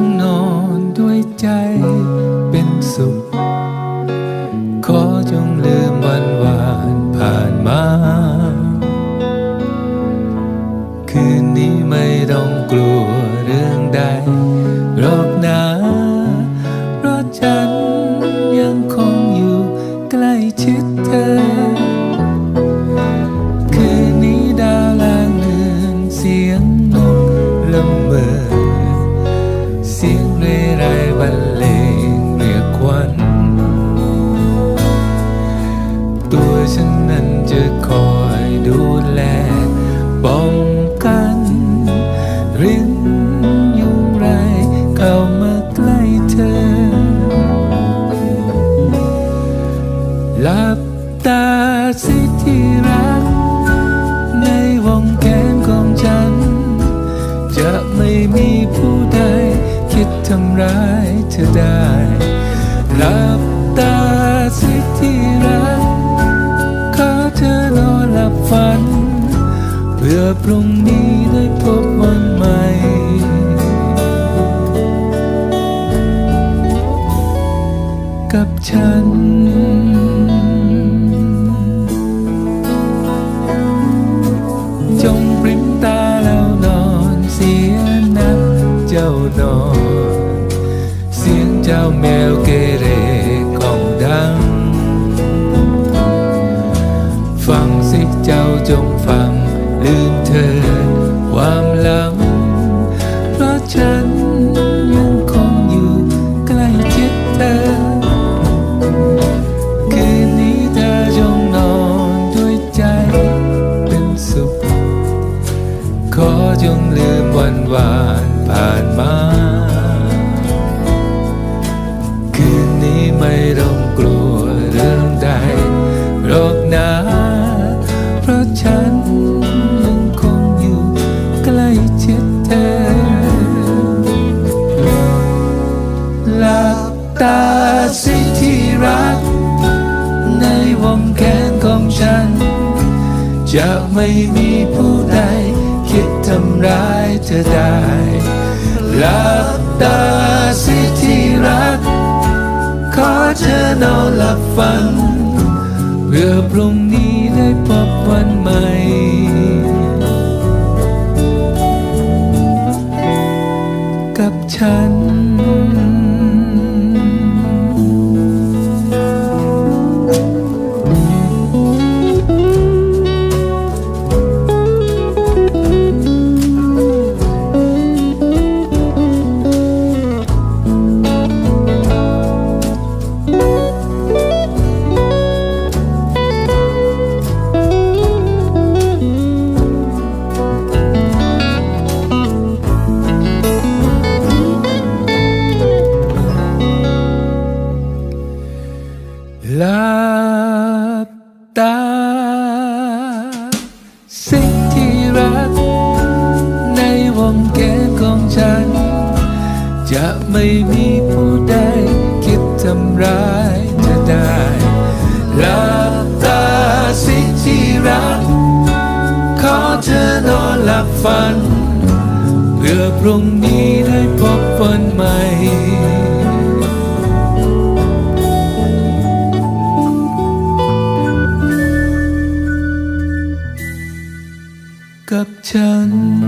งนอนด้วยใจเป็นสุข ขอจงลืมวันวานผ่านมา คืนนี้ไม่ต้องกลัวเรื่องใดรอบหน้า ฉันนั้นจะคอยดูแลป้องกันรินยุงไรเข้ามาใกล้เธอหลับตาสิที่รัก ในวงแขนของฉัน จะไม่มีผู้ใดคิดทำร้ายเธอได้หลับตาสิที่รัก ฝันเพื่อพรุ่งนี้ได้พบวันใหม่กับฉันจงปริมตาแล้วนอนเสียนะเจ้านอน เสียงเจ้าแมวเกเร จงฟังลืมเธอความหลัง เพราะฉันยังคงอยู่ใกล้ชิดเธอ คืนนี้เธอจงนอนด้วยใจเป็นสุข ขอจงลืมวันวานผ่านมา จะไม่มีผู้ใด คิดทำร้ายเธอได้หลับตาสิที่รัก ขอเธอนอนหลับฝัน เพื่อพรุ่งนี้ได้พบวันใหม่กับฉัน ลับตา สิ่งที่รัก ในวงแขนของฉัน จะไม่มีผู้ใดคิดทำร้ายเธอได้หลับตาสิ่งที่รัก ขอเธอนอนหลับฝัน เพื่อพรุ่งนี้ได้พบวันใหม่ ฉัน